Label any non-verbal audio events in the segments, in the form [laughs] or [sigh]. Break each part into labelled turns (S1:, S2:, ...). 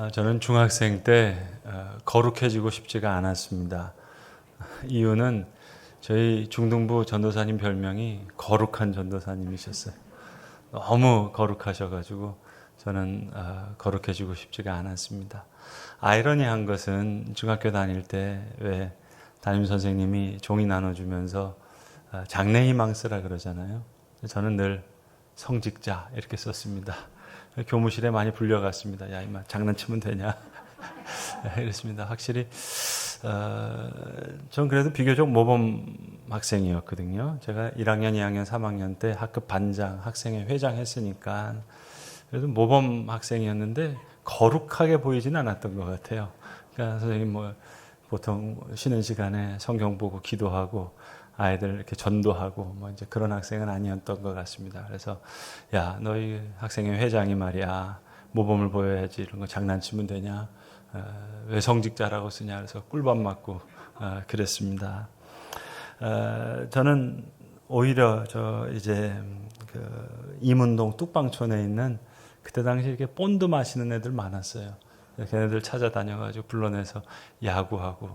S1: 아, 저는 중학생 때 어, 거룩해지고 싶지가 않았습니다. 이유는 저희 중등부 전도사님 별명이 거룩한 전도사님이셨어요. 너무 거룩하셔가지고 저는 어, 거룩해지고 싶지가 않았습니다. 아이러니한 것은 중학교 다닐 때 왜 담임 선생님이 종이 나눠주면서 어, 장래희망 쓰라 그러잖아요. 저는 늘 성직자 이렇게 썼습니다. 교무실에 많이 불려갔습니다. 야 이마 장난치면 되냐? [laughs] 이랬습니다. 확실히 어, 전 그래도 비교적 모범 학생이었거든요. 제가 1학년, 2학년, 3학년 때 학급 반장, 학생회 회장 했으니까 그래도 모범 학생이었는데 거룩하게 보이지는 않았던 것 같아요. 그러니까 선생님 뭐 보통 쉬는 시간에 성경 보고 기도하고 아이들 이렇게 전도하고 뭐 이제 그런 학생은 아니었던 것 같습니다. 그래서 야 너희 학생회 회장이 말이야 모범을 보여야지 이런 거 장난치면 되냐 어, 왜 성직자라고 쓰냐 그래서 꿀밤 맞고 어, 그랬습니다. 어, 저는 오히려 저 이제 그 이문동 뚝방촌에 있는 그때 당시 이렇게 본드 마시는 애들 많았어요. 걔네들 찾아다녀가지고 불러내서 야구하고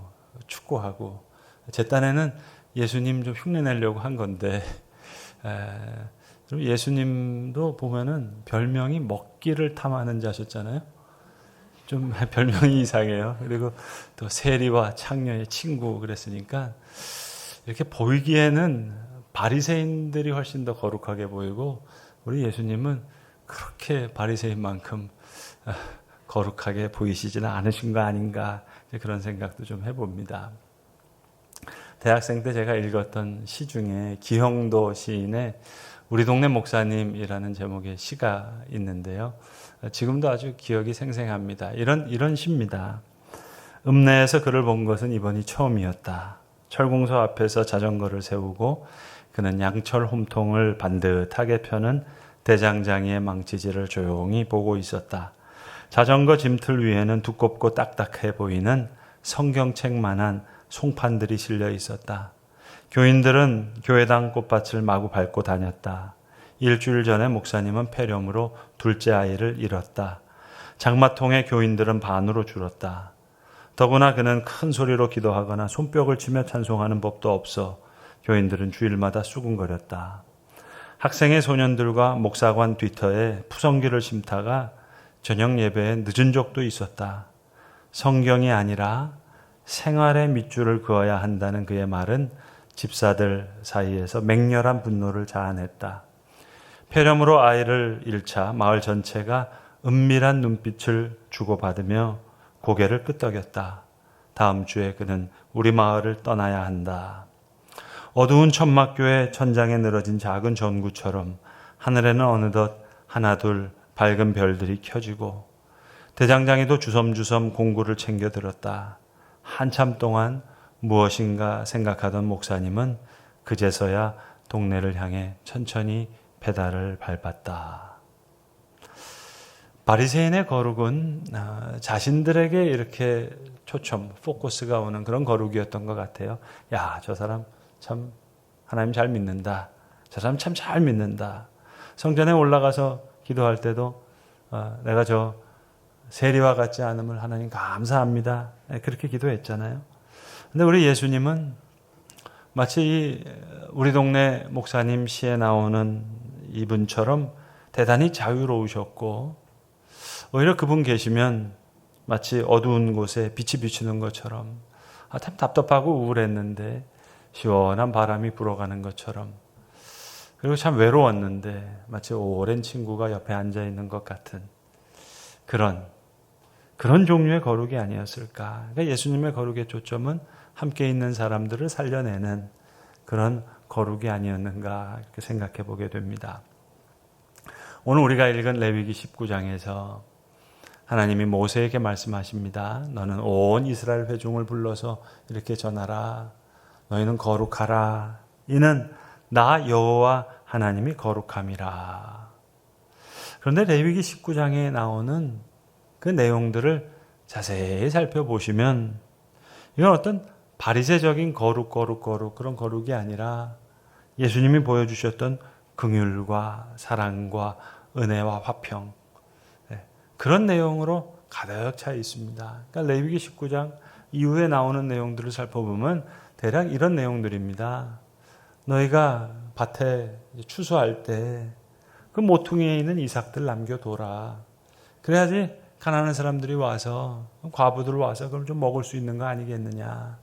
S1: 축구하고 제 딴에는 예수님 좀 흉내 내려고 한 건데 에, 예수님도 보면은 별명이 먹기를 탐하는 자셨잖아요. 좀 [laughs] 별명이 이상해요. 그리고 또 세리와 창녀의 친구 그랬으니까 이렇게 보이기에는 바리새인들이 훨씬 더 거룩하게 보이고 우리 예수님은 그렇게 바리새인만큼 아, 거룩하게 보이시지는 않으신 거 아닌가 그런 생각도 좀 해봅니다. 대학생 때 제가 읽었던 시 중에 기형도 시인의 우리 동네 목사님이라는 제목의 시가 있는데요. 지금도 아주 기억이 생생합니다. 이런 이런 시입니다. 읍내에서 그를 본 것은 이번이 처음이었다. 철공소 앞에서 자전거를 세우고 그는 양철 홈통을 반듯하게 펴는 대장장이의 망치질을 조용히 보고 있었다. 자전거 짐틀 위에는 두껍고 딱딱해 보이는 성경책만한 송판들이 실려 있었다. 교인들은 교회당 꽃밭을 마구 밟고 다녔다. 일주일 전에 목사님은 폐렴으로 둘째 아이를 잃었다. 장마통에 교인들은 반으로 줄었다. 더구나 그는 큰 소리로 기도하거나 손뼉을 치며 찬송하는 법도 없어 교인들은 주일마다 수군거렸다. 학생의 소년들과 목사관 뒤터에 푸성기를 심다가 저녁 예배에 늦은 적도 있었다. 성경이 아니라 생활의 밑줄을 그어야 한다는 그의 말은 집사들 사이에서 맹렬한 분노를 자아냈다. 폐렴으로 아이를 잃자 마을 전체가 은밀한 눈빛을 주고받으며 고개를 끄덕였다. 다음 주에 그는 우리 마을을 떠나야 한다. 어두운 천막교의 천장에 늘어진 작은 전구처럼 하늘에는 어느덧 하나둘 밝은 별들이 켜지고 대장장이도 주섬주섬 공구를 챙겨 들었다. 한참 동안 무엇인가 생각하던 목사님은 그제서야 동네를 향해 천천히 페달을 밟았다. 바리새인의 거룩은 아, 자신들에게 이렇게 초점, 포커스가 오는 그런 거룩이었던 것 같아요. 야, 저 사람 참 하나님 잘 믿는다. 저 사람 참 잘 믿는다. 성전에 올라가서 기도할 때도 어, 내가 저 세리와 같지 않음을 하나님 감사합니다. 네, 그렇게 기도했잖아요. 근데 우리 예수님은 마치 우리 동네 목사님 시에 나오는 이분처럼 대단히 자유로우셨고 오히려 그분 계시면 마치 어두운 곳에 빛이 비추는 것처럼 아, 참 답답하고 우울했는데 시원한 바람이 불어가는 것처럼 그리고 참 외로웠는데 마치 오랜 친구가 옆에 앉아 있는 것 같은 그런 그런 종류의 거룩이 아니었을까. 그러니까 예수님의 거룩의 초점은 함께 있는 사람들을 살려내는 그런 거룩이 아니었는가 이렇게 생각해 보게 됩니다. 오늘 우리가 읽은 레위기 19장에서 하나님이 모세에게 말씀하십니다. 너는 온 이스라엘 회중을 불러서 이렇게 전하라. 너희는 거룩하라. 이는 나 여호와 하나님이 거룩함이라. 그런데 레위기 19장에 나오는 그 내용들을 자세히 살펴보시면 이건 어떤 바리새적인 거룩 거룩 거룩 그런 거룩이 아니라 예수님이 보여주셨던 긍휼과 사랑과 은혜와 화평 네, 그런 내용으로 가득 차 있습니다. 그러니까 레위기 19장 이후에 나오는 내용들을 살펴보면 대략 이런 내용들입니다. 너희가 밭에 추수할 때 그 모퉁이에 있는 이삭들 남겨둬라. 그래야지 가난한 사람들이 와서 과부들 와서 그걸 좀 먹을 수 있는 거 아니겠느냐.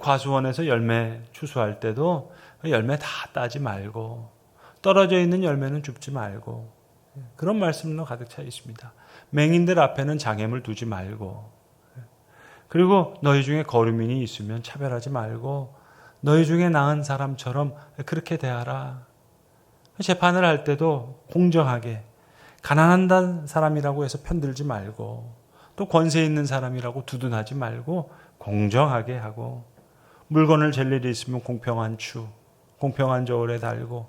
S1: 과수원에서 열매 추수할 때도 그 열매 다 따지 말고 떨어져 있는 열매는 줍지 말고 그런 말씀으로 가득 차 있습니다. 맹인들 앞에는 장애물 두지 말고 그리고 너희 중에 거류민이 있으면 차별하지 말고 너희 중에 나은 사람처럼 그렇게 대하라. 재판을 할 때도 공정하게 가난한 사람이라고 해서 편들지 말고 또 권세 있는 사람이라고 두둔하지 말고 공정하게 하고 물건을 잴 일이 있으면 공평한 추, 공평한 저울에 달고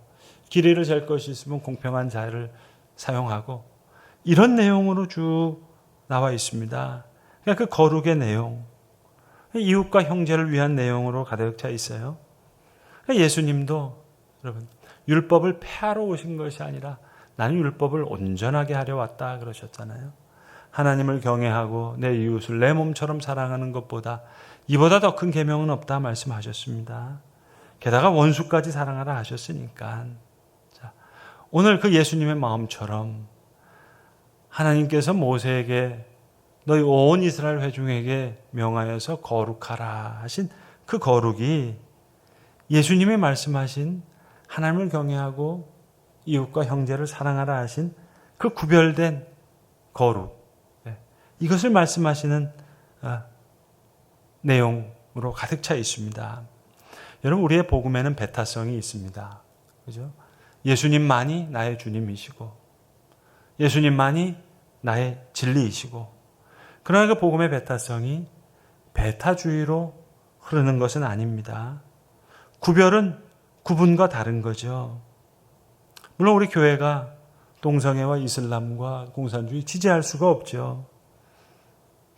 S1: 길이를 잴 것이 있으면 공평한 자를 사용하고 이런 내용으로 쭉 나와 있습니다. 그러니까 그 거룩의 내용, 이웃과 형제를 위한 내용으로 가득 차 있어요. 그러니까 예수님도 여러분 율법을 폐하러 오신 것이 아니라 나는 율법을 온전하게 하려 왔다 그러셨잖아요. 하나님을 경외하고 내 이웃을 내 몸처럼 사랑하는 것보다 이보다 더 큰 계명은 없다 말씀하셨습니다. 게다가 원수까지 사랑하라 하셨으니까. 자, 오늘 그 예수님의 마음처럼 하나님께서 모세에게 너희 온 이스라엘 회중에게 명하여서 거룩하라 하신 그 거룩이 예수님이 말씀하신 하나님을 경외하고 이웃과 형제를 사랑하라 하신 그 구별된 거룩. 네. 이것을 말씀하시는 아, 내용으로 가득 차 있습니다. 여러분, 우리의 복음에는 배타성이 있습니다. 그죠? 예수님만이 나의 주님이시고, 예수님만이 나의 진리이시고, 그러나 그 복음의 배타성이 배타주의로 흐르는 것은 아닙니다. 구별은 구분과 다른 거죠. 물론 우리 교회가 동성애와 이슬람과 공산주의 지지할 수가 없죠.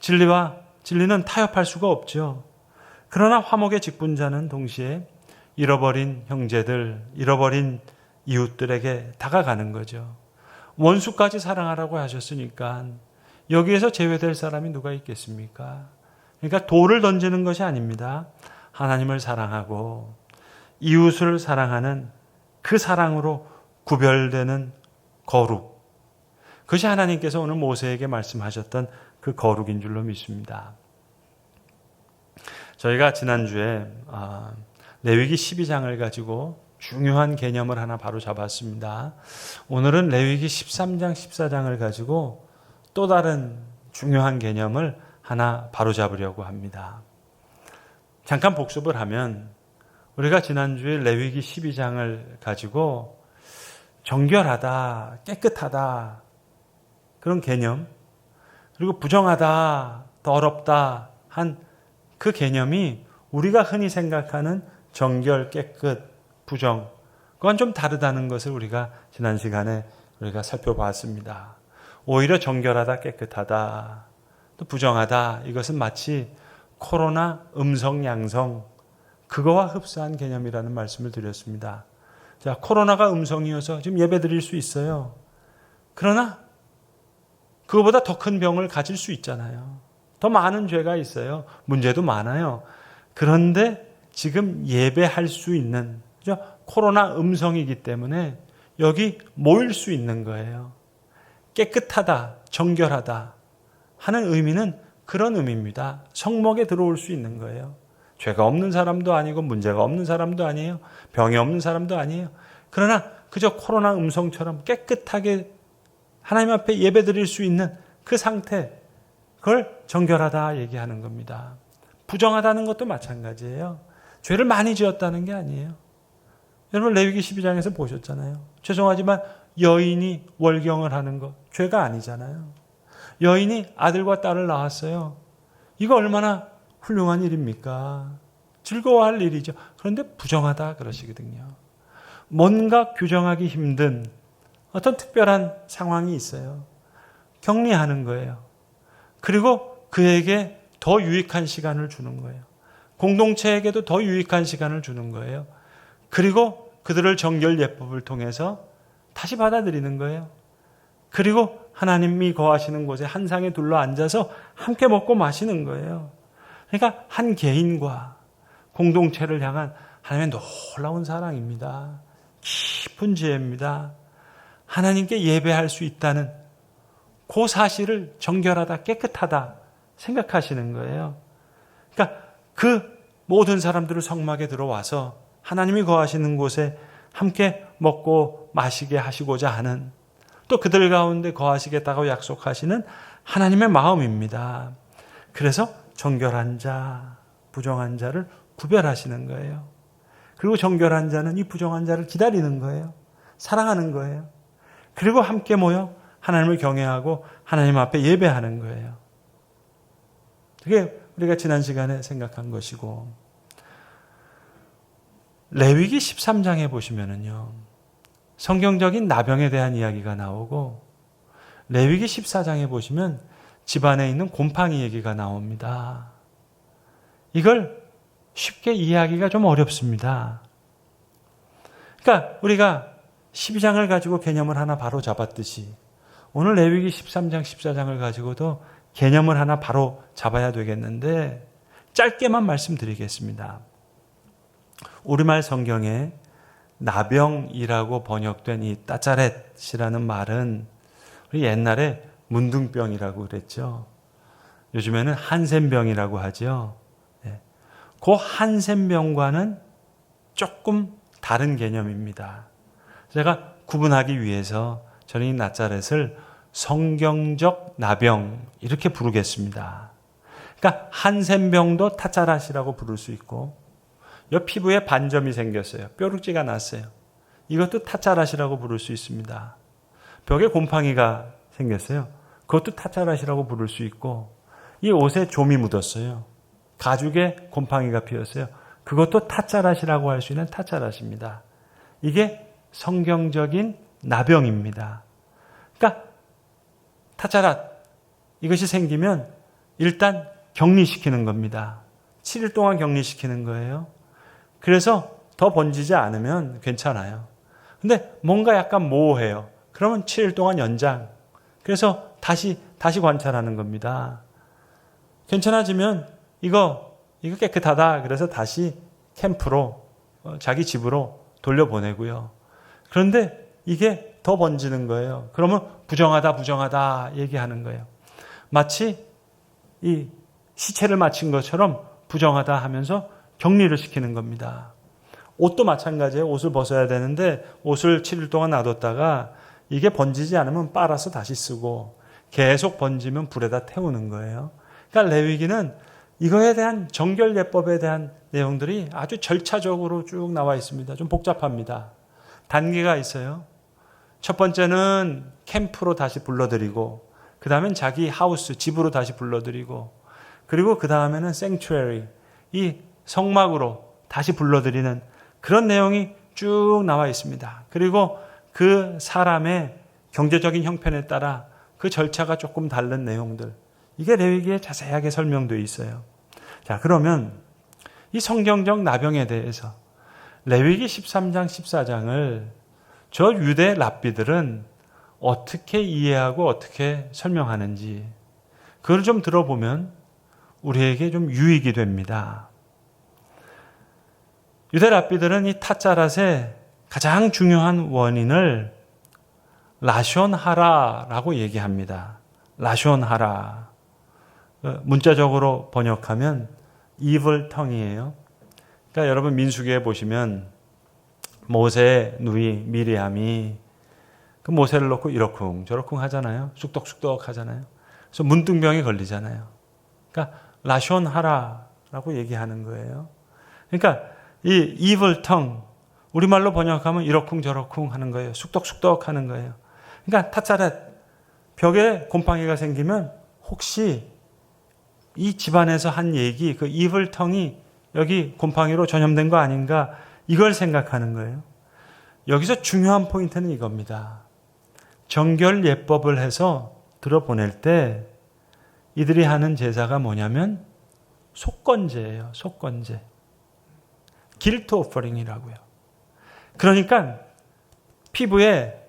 S1: 진리와 진리는 타협할 수가 없죠. 그러나 화목의 직분자는 동시에 잃어버린 형제들, 잃어버린 이웃들에게 다가가는 거죠. 원수까지 사랑하라고 하셨으니까 여기에서 제외될 사람이 누가 있겠습니까? 그러니까 돌을 던지는 것이 아닙니다. 하나님을 사랑하고 이웃을 사랑하는 그 사랑으로 구별되는 거룩. 그것이 하나님께서 오늘 모세에게 말씀하셨던 그 거룩인 줄로 믿습니다. 저희가 지난주에 아, 레위기 12장을 가지고 중요한 개념을 하나 바로 잡았습니다. 오늘은 레위기 13장, 14장을 가지고 또 다른 중요한 개념을 하나 바로 잡으려고 합니다. 잠깐 복습을 하면 우리가 지난주에 레위기 12장을 가지고 정결하다, 깨끗하다, 그런 개념, 그리고 부정하다, 더럽다 한 그 개념이 우리가 흔히 생각하는 정결, 깨끗, 부정, 그건 좀 다르다는 것을 우리가 지난 시간에 우리가 살펴봤습니다. 오히려 정결하다, 깨끗하다, 또 부정하다, 이것은 마치 코로나 음성, 양성, 그거와 흡사한 개념이라는 말씀을 드렸습니다. 자, 코로나가 음성이어서 지금 예배 드릴 수 있어요. 그러나 그거보다 더 큰 병을 가질 수 있잖아요. 더 많은 죄가 있어요. 문제도 많아요. 그런데 지금 예배할 수 있는 그죠? 코로나 음성이기 때문에 여기 모일 수 있는 거예요. 깨끗하다, 정결하다 하는 의미는 그런 의미입니다. 성목에 들어올 수 있는 거예요. 죄가 없는 사람도 아니고 문제가 없는 사람도 아니에요. 병이 없는 사람도 아니에요. 그러나 그저 코로나 음성처럼 깨끗하게 하나님 앞에 예배 드릴 수 있는 그 상태, 그걸 정결하다 얘기하는 겁니다. 부정하다는 것도 마찬가지예요. 죄를 많이 지었다는 게 아니에요. 여러분 레위기 12장에서 보셨잖아요. 죄송하지만 여인이 월경을 하는 것 죄가 아니잖아요. 여인이 아들과 딸을 낳았어요. 이거 얼마나 훌륭한 일입니까? 즐거워할 일이죠. 그런데 부정하다 그러시거든요. 뭔가 규정하기 힘든 어떤 특별한 상황이 있어요. 격리하는 거예요. 그리고 그에게 더 유익한 시간을 주는 거예요. 공동체에게도 더 유익한 시간을 주는 거예요. 그리고 그들을 정결 예법을 통해서 다시 받아들이는 거예요. 그리고 하나님이 거하시는 곳에 한 상에 둘러 앉아서 함께 먹고 마시는 거예요. 그러니까 한 개인과 공동체를 향한 하나님의 놀라운 사랑입니다. 깊은 지혜입니다. 하나님께 예배할 수 있다는 그 사실을 정결하다, 깨끗하다 생각하시는 거예요. 그러니까 그 모든 사람들을 성막에 들어와서 하나님이 거하시는 곳에 함께 먹고 마시게 하시고자 하는 또 그들 가운데 거하시겠다고 약속하시는 하나님의 마음입니다. 그래서 정결한 자, 부정한 자를 구별하시는 거예요. 그리고 정결한 자는 이 부정한 자를 기다리는 거예요. 사랑하는 거예요. 그리고 함께 모여 하나님을 경외하고 하나님 앞에 예배하는 거예요. 그게 우리가 지난 시간에 생각한 것이고 레위기 13장에 보시면은요. 성경적인 나병에 대한 이야기가 나오고 레위기 14장에 보시면 집안에 있는 곰팡이 얘기가 나옵니다. 이걸 쉽게 이해하기가 좀 어렵습니다. 그러니까 우리가 12장을 가지고 개념을 하나 바로 잡았듯이 오늘 레위기 13장, 14장을 가지고도 개념을 하나 바로 잡아야 되겠는데 짧게만 말씀드리겠습니다. 우리말 성경에 나병이라고 번역된 이 따짜렛이라는 말은 우리 옛날에 문둥병이라고 그랬죠. 요즘에는 한센병이라고 하죠. 네. 그 한센병과는 조금 다른 개념입니다. 제가 구분하기 위해서 저는 이 나짜렛을 성경적 나병 이렇게 부르겠습니다. 그러니까 한센병도 타짜라시라고 부를 수 있고 옆 피부에 반점이 생겼어요. 뾰루지가 났어요. 이것도 타짜라시라고 부를 수 있습니다. 벽에 곰팡이가 생겼어요. 그것도 타짜라시라고 부를 수 있고 이 옷에 좀이 묻었어요. 가죽에 곰팡이가 피었어요. 그것도 타짜라시라고 할 수 있는 타짜라시입니다. 이게 성경적인 나병입니다. 그러니까 타짜라 이것이 생기면 일단 격리시키는 겁니다. 7일 동안 격리시키는 거예요. 그래서 더 번지지 않으면 괜찮아요. 근데 뭔가 약간 모호해요. 그러면 7일 동안 연장. 그래서 다시, 다시 관찰하는 겁니다. 괜찮아지면 이거, 이거 깨끗하다. 그래서 다시 캠프로, 어, 자기 집으로 돌려보내고요. 그런데 이게 더 번지는 거예요. 그러면 부정하다, 부정하다 얘기하는 거예요. 마치 이 시체를 마친 것처럼 부정하다 하면서 격리를 시키는 겁니다. 옷도 마찬가지예요. 옷을 벗어야 되는데 옷을 7일 동안 놔뒀다가 이게 번지지 않으면 빨아서 다시 쓰고 계속 번지면 불에다 태우는 거예요. 그러니까 레위기는 이거에 대한 정결 예법에 대한 내용들이 아주 절차적으로 쭉 나와 있습니다. 좀 복잡합니다. 단계가 있어요. 첫 번째는 캠프로 다시 불러들이고 그 다음엔 자기 하우스 집으로 다시 불러들이고 그리고 그 다음에는 생츄어리 이 성막으로 다시 불러들이는 그런 내용이 쭉 나와 있습니다. 그리고 그 사람의 경제적인 형편에 따라 그 절차가 조금 다른 내용들. 이게 레위기에 자세하게 설명되어 있어요. 자, 그러면 이 성경적 나병에 대해서 레위기 13장, 14장을 저 유대 랍비들은 어떻게 이해하고 어떻게 설명하는지 그걸 좀 들어보면 우리에게 좀 유익이 됩니다. 유대 랍비들은 이 타짜랏의 가장 중요한 원인을 라숀하라라고 얘기합니다. 라숀하라. 어, 문자적으로 번역하면 tongue이에요. 그러니까 여러분 민수기에 보시면 모세 누이 미리암이 그 모세를 놓고 이러쿵 저러쿵 하잖아요. 쑥덕쑥덕 하잖아요. 그래서 문둥병이 걸리잖아요. 그러니까 라숀하라라고 얘기하는 거예요. 그러니까 이 evil tongue 우리말로 번역하면 이러쿵 저러쿵 하는 거예요. 쑥덕쑥덕 하는 거예요. 그러니까 타짜렛 벽에 곰팡이가 생기면 혹시 이 집안에서 한 얘기 그 evil tongue이 여기 곰팡이로 전염된 거 아닌가 이걸 생각하는 거예요. 여기서 중요한 포인트는 이겁니다. 정결 예법을 해서 들어보낼 때 이들이 하는 제사가 뭐냐면 속건제예요. 속건제. 길트 오퍼링이라고요. 그러니까 피부에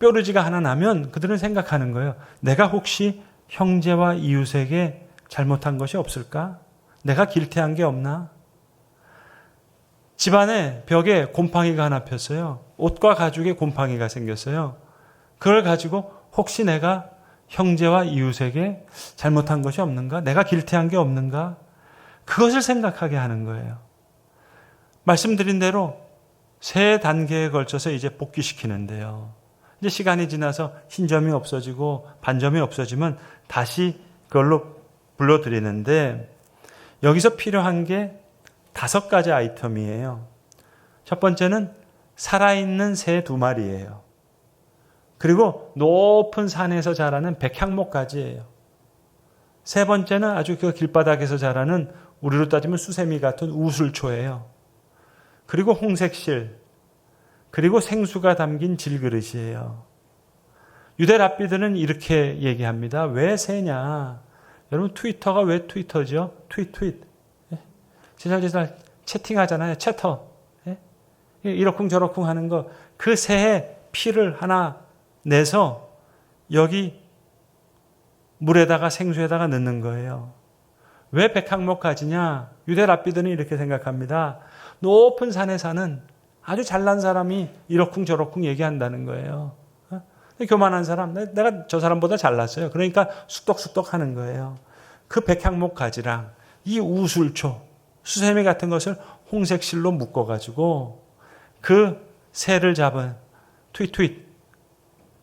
S1: 뾰루지가 하나 나면 그들은 생각하는 거예요. 내가 혹시 형제와 이웃에게 잘못한 것이 없을까? 내가 길태한 게 없나? 집안에 벽에 곰팡이가 하나 폈어요. 옷과 가죽에 곰팡이가 생겼어요. 그걸 가지고 혹시 내가 형제와 이웃에게 잘못한 것이 없는가? 내가 길태한 게 없는가? 그것을 생각하게 하는 거예요. 말씀드린 대로 세 단계에 걸쳐서 이제 복귀시키는데요. 이제 시간이 지나서 흰 점이 없어지고 반점이 없어지면 다시 그걸로 불러드리는데 여기서 필요한 게 다섯 가지 아이템이에요. 첫 번째는 살아있는 새 두 마리예요. 그리고 높은 산에서 자라는 백향목가지예요. 세 번째는 아주 그 길바닥에서 자라는 우리로 따지면 수세미 같은 우술초예요. 그리고 홍색실, 그리고 생수가 담긴 질그릇이에요. 유대 랍비들은 이렇게 얘기합니다. 왜 새냐? 여러분 트위터가 왜 트위터죠? 트윗 트윗. 제잘제잘 채팅하잖아요. 채터. 예? 이러쿵 저러쿵 하는 거. 그 새에 피를 하나 내서 여기 물에다가 생수에다가 넣는 거예요. 왜 백항목 가지냐? 유대 랍비들은 이렇게 생각합니다. 높은 산에 사는 아주 잘난 사람이 이러쿵 저러쿵 얘기한다는 거예요. 어? 교만한 사람, 내가 저 사람보다 잘났어요. 그러니까 쑥덕쑥덕 하는 거예요. 그 백향목 가지랑 이 우술초, 수세미 같은 것을 홍색 실로 묶어가지고 그 새를 잡은 트윗트윗,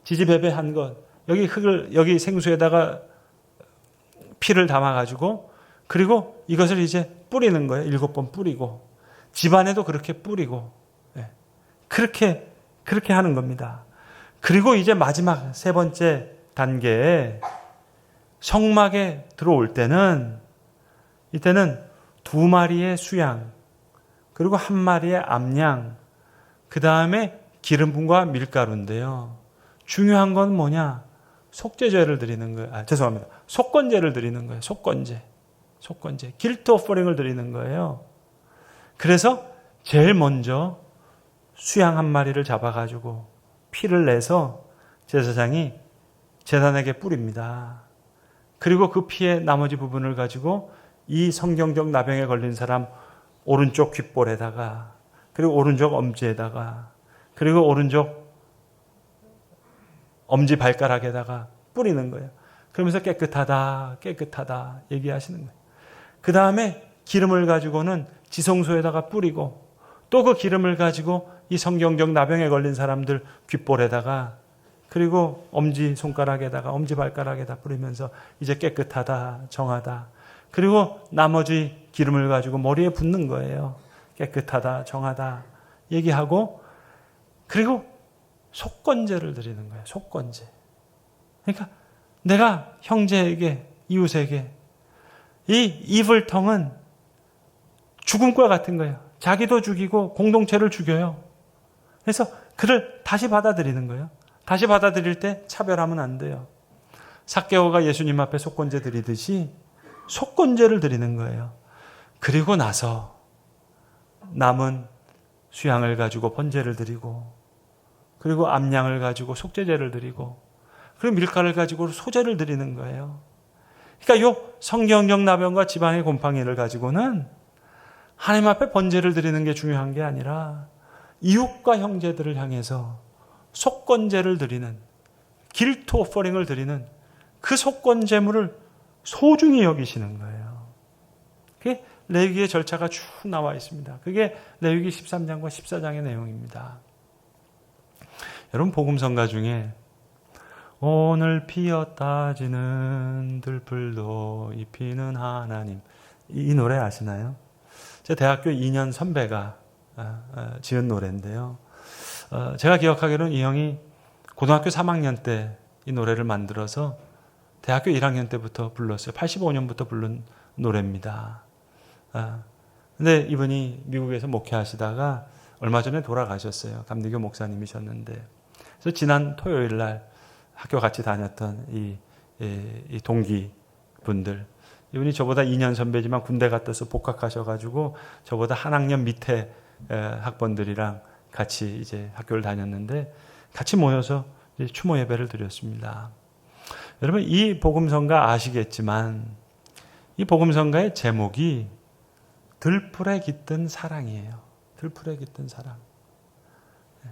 S1: 지지배배한 것, 여기 흙을, 여기 생수에다가 피를 담아가지고 그리고 이것을 이제 뿌리는 거예요. 일곱 번 뿌리고. 집안에도 그렇게 뿌리고. 예. 그렇게, 그렇게 하는 겁니다. 그리고 이제 마지막 세 번째 단계에 성막에 들어올 때는 이때는 두 마리의 수양, 그리고 한 마리의 암양, 그 다음에 기름분과 밀가루인데요. 중요한 건 뭐냐? 속죄제를 드리는 거예요. 아, 죄송합니다. 속건제를 드리는 거예요. 속건제. 속건제. 길트 오퍼링을 드리는 거예요. 그래서 제일 먼저 수양 한 마리를 잡아가지고 피를 내서 제사장이 제단에게 뿌립니다. 그리고 그 피의 나머지 부분을 가지고 이 성경적 나병에 걸린 사람 오른쪽 귓볼에다가 그리고 오른쪽 엄지에다가 그리고 오른쪽 엄지 발가락에다가 뿌리는 거예요. 그러면서 깨끗하다, 깨끗하다 얘기하시는 거예요. 그 다음에 기름을 가지고는 지성소에다가 뿌리고 또 그 기름을 가지고 이 성경적 나병에 걸린 사람들 귓볼에다가 그리고 엄지 손가락에다가 엄지 발가락에다 뿌리면서 이제 깨끗하다, 정하다. 그리고 나머지 기름을 가지고 머리에 붓는 거예요. 깨끗하다, 정하다 얘기하고 그리고 속건제를 드리는 거예요. 속건제. 그러니까 내가 형제에게 이웃에게 이 이불통은 죽음과 같은 거예요. 자기도 죽이고 공동체를 죽여요. 그래서 그를 다시 받아들이는 거예요. 다시 받아들일 때 차별하면 안 돼요. 사개오가 예수님 앞에 속건제 드리듯이 속건제를 드리는 거예요. 그리고 나서 남은 수양을 가지고 번제를 드리고 그리고 암양을 가지고 속죄제를 드리고 그리고 밀가를 가지고 소제를 드리는 거예요. 그러니까 요 성경적 나병과 지방의 곰팡이를 가지고는 하나님 앞에 번제를 드리는 게 중요한 게 아니라 이웃과 형제들을 향해서 속건제를 드리는 길토 오퍼링을 드리는 그 속건제물을 소중히 여기시는 거예요. 그게 레위기의 절차가 쭉 나와 있습니다. 그게 레위기 13장과 14장의 내용입니다. 여러분 복음성가 중에 오늘 피었다 지는 들풀도 입히는 하나님 이 노래 아시나요? 제 대학교 2년 선배가 지은 노래인데요. 어, 제가 기억하기로는 이 형이 고등학교 3학년 때 이 노래를 만들어서 대학교 1학년 때부터 불렀어요. 85년부터 부른 노래입니다. 아, 근데 이분이 미국에서 목회하시다가 얼마 전에 돌아가셨어요. 감리교 목사님이셨는데. 그래서 지난 토요일 날 학교 같이 다녔던 이, 이, 이 동기 분들. 이분이 저보다 2년 선배지만 군대 갔다 서 복학하셔가지고 저보다 한 학년 밑에 학번들이랑 같이 이제 학교를 다녔는데 같이 모여서 추모 예배를 드렸습니다. 여러분 이 복음성가 아시겠지만 이 복음성가의 제목이 들풀에 깃든 사랑이에요. 들풀에 깃든 사랑. 네.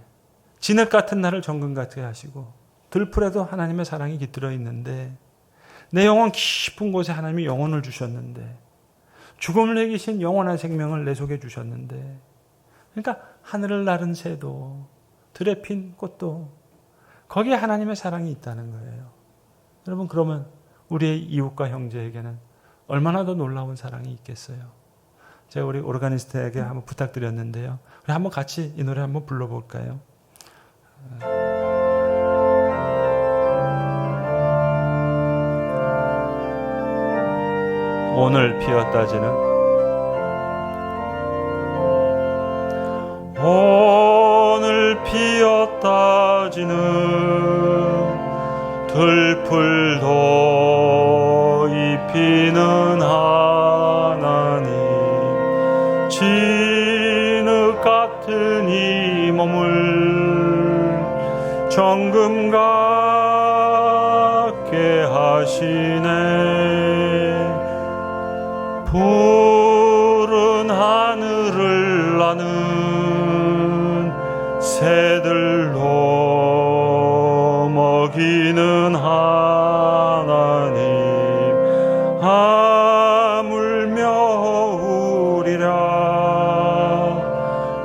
S1: 진흙 같은 나를 정금 같게 하시고 들풀에도 하나님의 사랑이 깃들어 있는데 내 영혼 깊은 곳에 하나님이 영혼을 주셨는데 죽음을 이기신 영원한 생명을 내 속에 주셨는데 그러니까 하늘을 나른 새도 들에 핀 꽃도 거기에 하나님의 사랑이 있다는 거예요. 여러분 그러면 우리의 이웃과 형제에게는 얼마나 더 놀라운 사랑이 있겠어요. 제가 우리 오르가니스트에게 한번 부탁드렸는데요. 우리 한번 같이 이 노래 한번 불러볼까요? 오늘 피었다지는 오늘 피었다 지는 들풀도 입히는 하나님 진흙 같은 이 몸을 정금 같게 하시네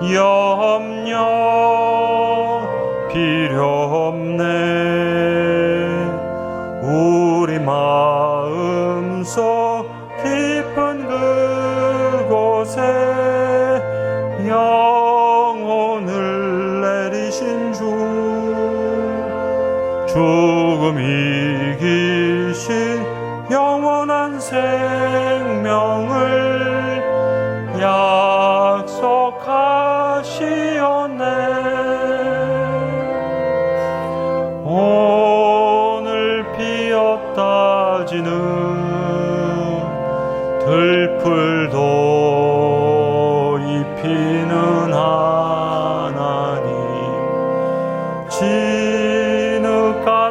S1: 염려 필요 없네. 우리 마음속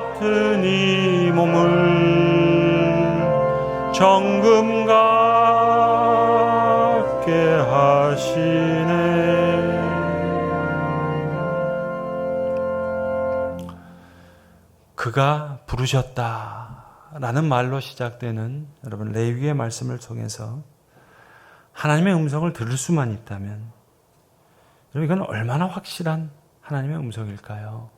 S1: 같은 이 몸을 정금 같게 하시네 그가 부르셨다 라는 말로 시작되는 여러분 레위기의 말씀을 통해서 하나님의 음성을 들을 수만 있다면 여러분 이건 얼마나 확실한 하나님의 음성일까요?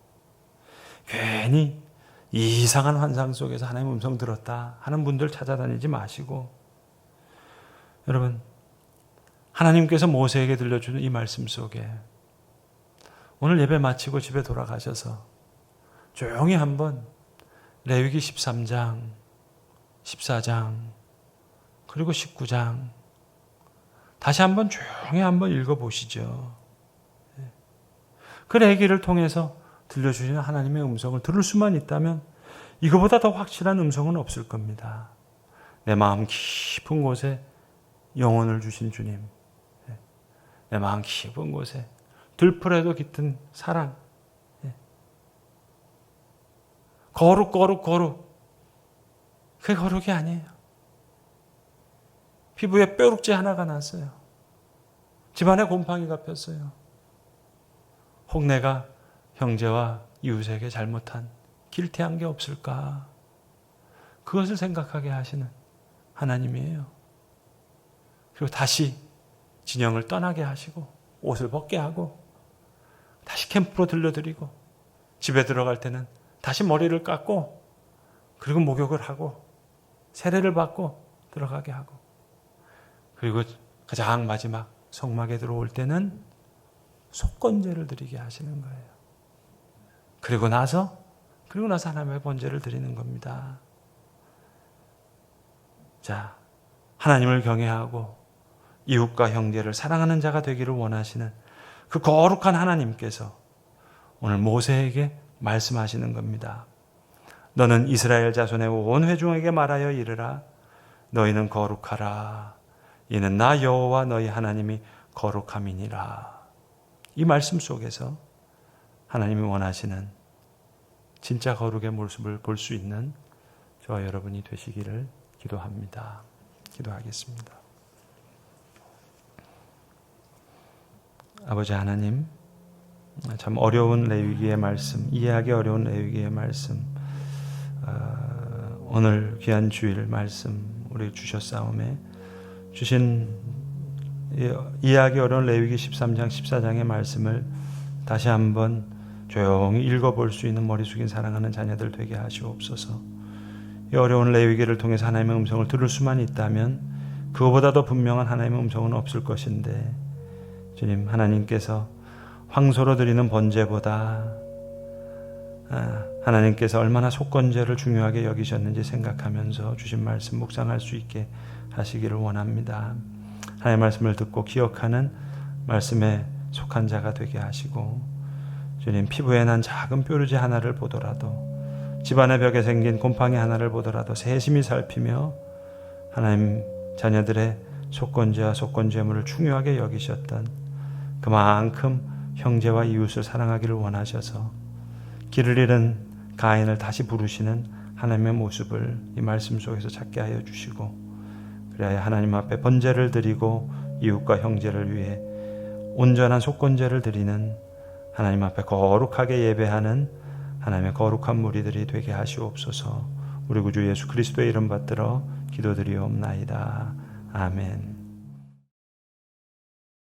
S1: 괜히 이상한 환상 속에서 하나님의 음성 들었다 하는 분들 찾아다니지 마시고 여러분 하나님께서 모세에게 들려주는 이 말씀 속에 오늘 예배 마치고 집에 돌아가셔서 조용히 한번 레위기 13장, 14장, 그리고 19장 다시 한번 조용히 한번 읽어 보시죠. 그 레위기를 통해서 들려주시는 하나님의 음성을 들을 수만 있다면 이거보다 더 확실한 음성은 없을 겁니다. 내 마음 깊은 곳에 영혼을 주신 주님, 내 마음 깊은 곳에 들풀에도 깃든 사랑, 거룩, 거룩, 거룩. 그게 거룩이 아니에요. 피부에 뾰룩지 하나가 났어요. 집안에 곰팡이가 폈어요. 혹 내가 형제와 이웃에게 잘못한 길티한 게 없을까? 그것을 생각하게 하시는 하나님이에요. 그리고 다시 진영을 떠나게 하시고 옷을 벗게 하고 다시 캠프로 들려드리고 집에 들어갈 때는 다시 머리를 깎고 그리고 목욕을 하고 세례를 받고 들어가게 하고 그리고 가장 마지막 성막에 들어올 때는 속건제를 드리게 하시는 거예요. 그리고 나서 그리고 나서 하나님의 번제를 드리는 겁니다. 자, 하나님을 경외하고 이웃과 형제를 사랑하는 자가 되기를 원하시는 그 거룩한 하나님께서 오늘 모세에게 말씀하시는 겁니다. 너는 이스라엘 자손의 온 회중에게 말하여 이르라 너희는 거룩하라 이는 나 여호와 너희 하나님이 거룩함이니라 이 말씀 속에서 하나님이 원하시는 진짜 거룩의 모습을 볼 수 있는 저와 여러분이 되시기를 기도합니다. 기도하겠습니다. 아버지 하나님, 참 어려운 레위기의 말씀, 이해하기 어려운 레위기의 말씀, 어, 오늘 귀한 주일 말씀 우리 주셨사오매 주신 이해하기 어려운 레위기 13장 14장의 말씀을 다시 한번 조용히 읽어볼 수 있는 머리 숙인 사랑하는 자녀들 되게 하시옵소서. 이 어려운 레위기를 통해서 하나님의 음성을 들을 수만 있다면 그거보다 더 분명한 하나님의 음성은 없을 것인데 주님 하나님께서 황소로 드리는 번제보다 아, 하나님께서 얼마나 속건제를 중요하게 여기셨는지 생각하면서 주신 말씀 묵상할 수 있게 하시기를 원합니다. 하나님의 말씀을 듣고 기억하는 말씀에 속한 자가 되게 하시고 주님 피부에 난 작은 뾰루지 하나를 보더라도 집안의 벽에 생긴 곰팡이 하나를 보더라도 세심히 살피며 하나님 자녀들의 속건제와 속건제물을 중요하게 여기셨던 그만큼 형제와 이웃을 사랑하기를 원하셔서 길을 잃은 가인을 다시 부르시는 하나님의 모습을 이 말씀 속에서 찾게 하여 주시고 그래야 하나님 앞에 번제를 드리고 이웃과 형제를 위해 온전한 속건제를 드리는 하나님 앞에 거룩하게 예배하는 하나님의 거룩한 무리들이 되게 하시옵소서. 우리 구주 예수 그리스도의 이름 받들어 기도드리옵나이다. 아멘.